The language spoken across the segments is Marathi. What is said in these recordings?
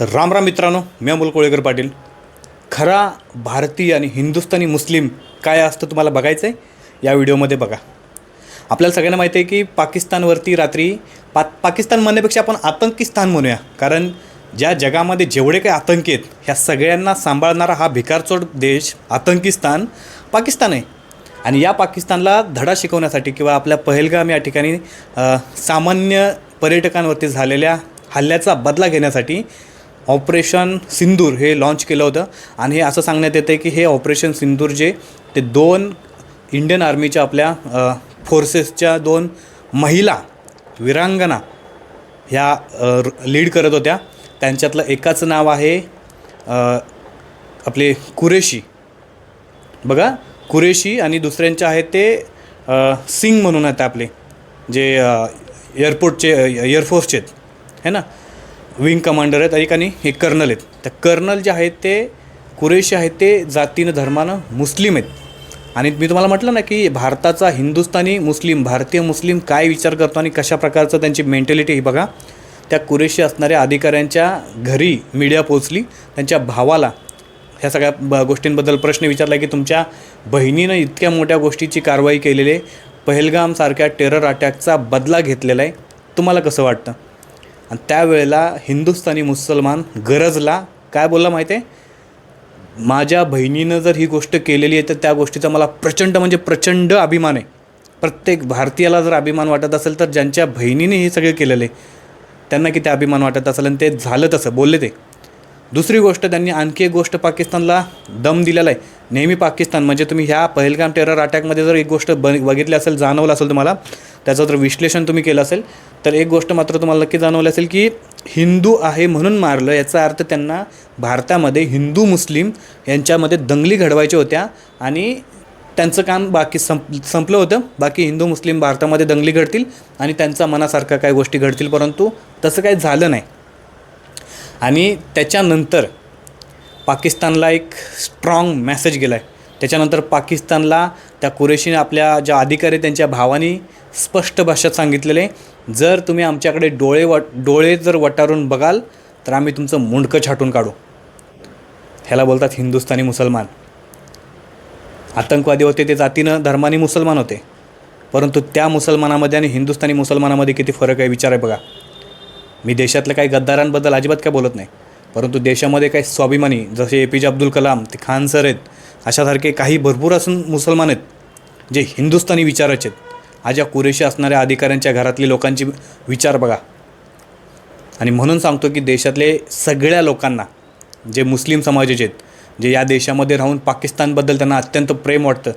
राम राम मित्रांनो मी अमोल कोळेकर पाटील. खरा भारतीय आणि हिंदुस्थानी मुस्लिम काय असतं तुम्हाला बघायचं आहे? या व्हिडिओमध्ये बघा. आपल्याला सगळ्यांना माहिती आहे की पाकिस्तानवरती रात्री पा पाकिस्तान म्हणण्यापेक्षा आपण आतंकीस्थान म्हणूया. कारण ज्या जगामध्ये जेवढे काही आतंकी आहेत ह्या सगळ्यांना सांभाळणारा हा भिकारचोट देश आतंकीस्तान पाकिस्तान आहे. आणि या पाकिस्तानला धडा शिकवण्यासाठी किंवा आपल्या पहलगाम या ठिकाणी सामान्य पर्यटकांवरती झालेल्या हल्ल्याचा बदला घेण्यासाठी ऑपरेशन सिंदूर हे लॉन्च केलं होतं. आणि हे असं सांगण्यात येतं की हे ऑपरेशन सिंदूर जे ते दोन इंडियन आर्मीच्या आपल्या फोर्सेसच्या दोन महिला विरांगणा ह्या लीड करत होत्या. त्यांच्यातलं एकाचं नाव आहे आपले कुरेशी. बघा कुरेशी आणि दुसऱ्यांचे आहे ते सिंग म्हणून आहेत आपले. जे एअरपोर्टचे एअरफोर्सचे आहेत है ना? विंग कमांडर आहेत एक आणि हे कर्नल आहेत. त्या कर्नल जे आहेत ते कुरेशी आहेत ते जातीनं धर्मानं मुस्लिम आहेत. आणि मी तुम्हाला म्हटलं ना की भारताचा हिंदुस्थानी मुस्लिम भारतीय मुस्लिम काय विचार करतो आणि कशा प्रकारचं त्यांची मेंटॅलिटी ही बघा. त्या कुरेशी असणाऱ्या अधिकाऱ्यांच्या घरी मीडिया पोचली त्यांच्या भावाला ह्या सगळ्या ब गोष्टींबद्दल प्रश्न विचारला की तुमच्या बहिणीनं इतक्या मोठ्या गोष्टीची कारवाई केलेली आहे. पहलगामसारख्या टेरर अटॅकचा बदला घेतलेला आहे. तुम्हाला कसं वाटतं? आणि त्यावेळेला हिंदुस्थानी मुसलमान गरजला काय बोलला माहिती आहे माझ्या बहिणीनं जर ही गोष्ट केलेली आहे तर त्या गोष्टीचा मला प्रचंड म्हणजे प्रचंड अभिमान आहे. प्रत्येक भारतीयाला जर अभिमान वाटत असेल तर ज्यांच्या बहिणीने हे सगळं केलेलं आहे त्यांना किती अभिमान वाटत असेल आणि ते झालं तसं बोलले ते. दुसरी गोष्ट त्यांनी आणखी एक गोष्ट पाकिस्तानला दम दिलेला आहे. नेहमी पाकिस्तान म्हणजे तुम्ही ह्या पहलगाम टेरर अटॅकमध्ये जर एक गोष्ट ब बघितली असेल जाणवलं असेल तुम्हाला त्याचं जर विश्लेषण तुम्ही केलं असेल तर एक गोष्ट मात्र तुम्हाला नक्की जाणवली असेल की हिंदू आहे म्हणून मारलं याचा अर्थ त्यांना भारतामध्ये हिंदू मुस्लिम यांच्यामध्ये दंगली घडवायच्या होत्या आणि त्यांचं काम बाकी संप संपलं होतं. बाकी हिंदू मुस्लिम भारतामध्ये दंगली घडतील आणि त्यांचा मनासारखं काही गोष्टी घडतील परंतु तसं काही झालं नाही. आणि त्याच्यानंतर पाकिस्तानला एक स्ट्रॉंग मेसेज गेला आहे त्याच्यानंतर पाकिस्तानला त्या कुरेशीने आपल्या ज्या अधिकारी त्यांच्या भावानी स्पष्ट भाषेत सांगितलेले जर तुम्ही आमच्याकडे डोळे वट डोळे जर वटारून बघाल तर आम्ही तुमचं मुंडकं छाटून काढू. ह्याला बोलतात हिंदुस्थानी मुसलमान. आतंकवादी होते ते जातीनं धर्माने मुसलमान होते. परंतु त्या मुसलमानामध्ये आणि हिंदुस्थानी मुसलमानामध्ये किती फरक आहे विचार आहे बघा. मी देशातल्या काही गद्दारांबद्दल अजिबात काय बोलत नाही. परंतु देशामध्ये काही स्वाभिमानी जसे ए पी जे अब्दुल कलाम ते खान सर आहेत अशासारखे काही भरपूर असून मुसलमान आहेत जे हिंदुस्थानी विचाराचे आहेत. आज कुरेशी असणाऱ्या अधिकाऱ्यांच्या घरातली लोकांची विचार बघा. आणि म्हणून सांगतो की देशातले सगळ्या लोकांना जे मुस्लिम समाजाचे आहेत जे या देशामध्ये राहून पाकिस्तानबद्दल त्यांना अत्यंत प्रेम वाटतं.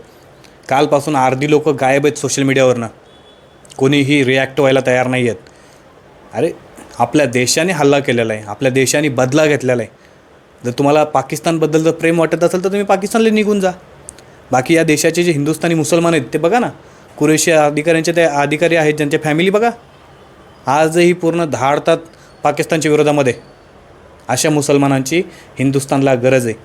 कालपासून अर्धी लोक गायब आहेत सोशल मीडियावरनं कोणीही रिॲक्ट व्हायला तयार नाही आहेत. अरे आपल्या देशाने हल्ला केलेला आहे आपल्या देशाने बदला घेतलेला आहे. जर तुम्हाला पाकिस्तानबद्दल जर प्रेम वाटत असेल तर तुम्ही पाकिस्तानला निघून जा. बाकी या देशाचे जे हिंदुस्थानी मुसलमान आहेत ते बघा ना. कुरेशी अधिकाऱ्यांचे ते अधिकारी आहेत ज्यांच्या फॅमिली बघा. आजही पूर्ण धाडतात पाकिस्तानच्या विरोधामध्ये. अशा मुसलमानांची हिंदुस्थानला गरज आहे.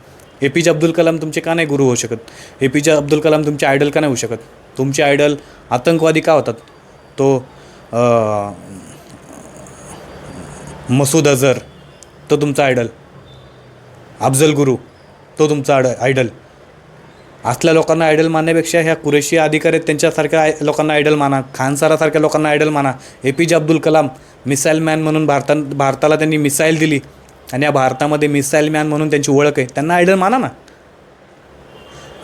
ए पी जे अब्दुल कलाम तुमचे का नाही गुरु होऊ शकत? ए पी जे अब्दुल कलाम तुमचे आयडल का नाही होऊ शकत? तुमचे आयडल आतंकवादी का होतात? तो मसूद अझर तो तुमचा आयडल अफजल गुरु तो तुमचा आड आयडल असल्या लोकांना आयडल मानण्यापेक्षा ह्या कुरेशी अधिकारी आहेत त्यांच्यासारख्या आय लोकांना आयडल माना. खानसारासारख्या लोकांना आयडल माना. ए पी जे अब्दुल कलाम मिसाईल मॅन म्हणून भारता भारताला त्यांनी मिसाईल दिली. आणि या भारतामध्ये मिसाईल मॅन म्हणून त्यांची ओळख आहे. त्यांना आयडल माना ना.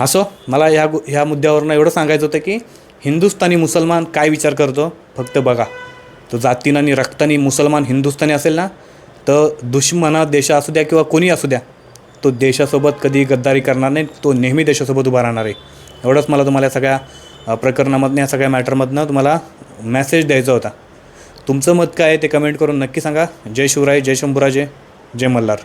असो मला ह्या ह्या मुद्द्यावरून एवढं सांगायचं होतं की हिंदुस्थानी मुसलमान काय विचार करतो? फक्त बघा. तो जातीनं आणि रक्तानी मुसलमान हिंदुस्थानी असेल ना तर दुश्मना देश असू द्या किंवा कोणी असू द्या तो देशासोबत कधी गद्दारी करणार नाही तो नेहमी देशासोबत उभा राहणार आहे. एवढंच मला तुम्हाला सगळ्या प्रकरणामधनं या सगळ्या मॅटरमधनं तुम्हाला मेसेज द्यायचा होता. तुमचं मत काय आहे ते कमेंट करून नक्की सांगा. जय शिवराय जय शंभूराजे जय मल्हार.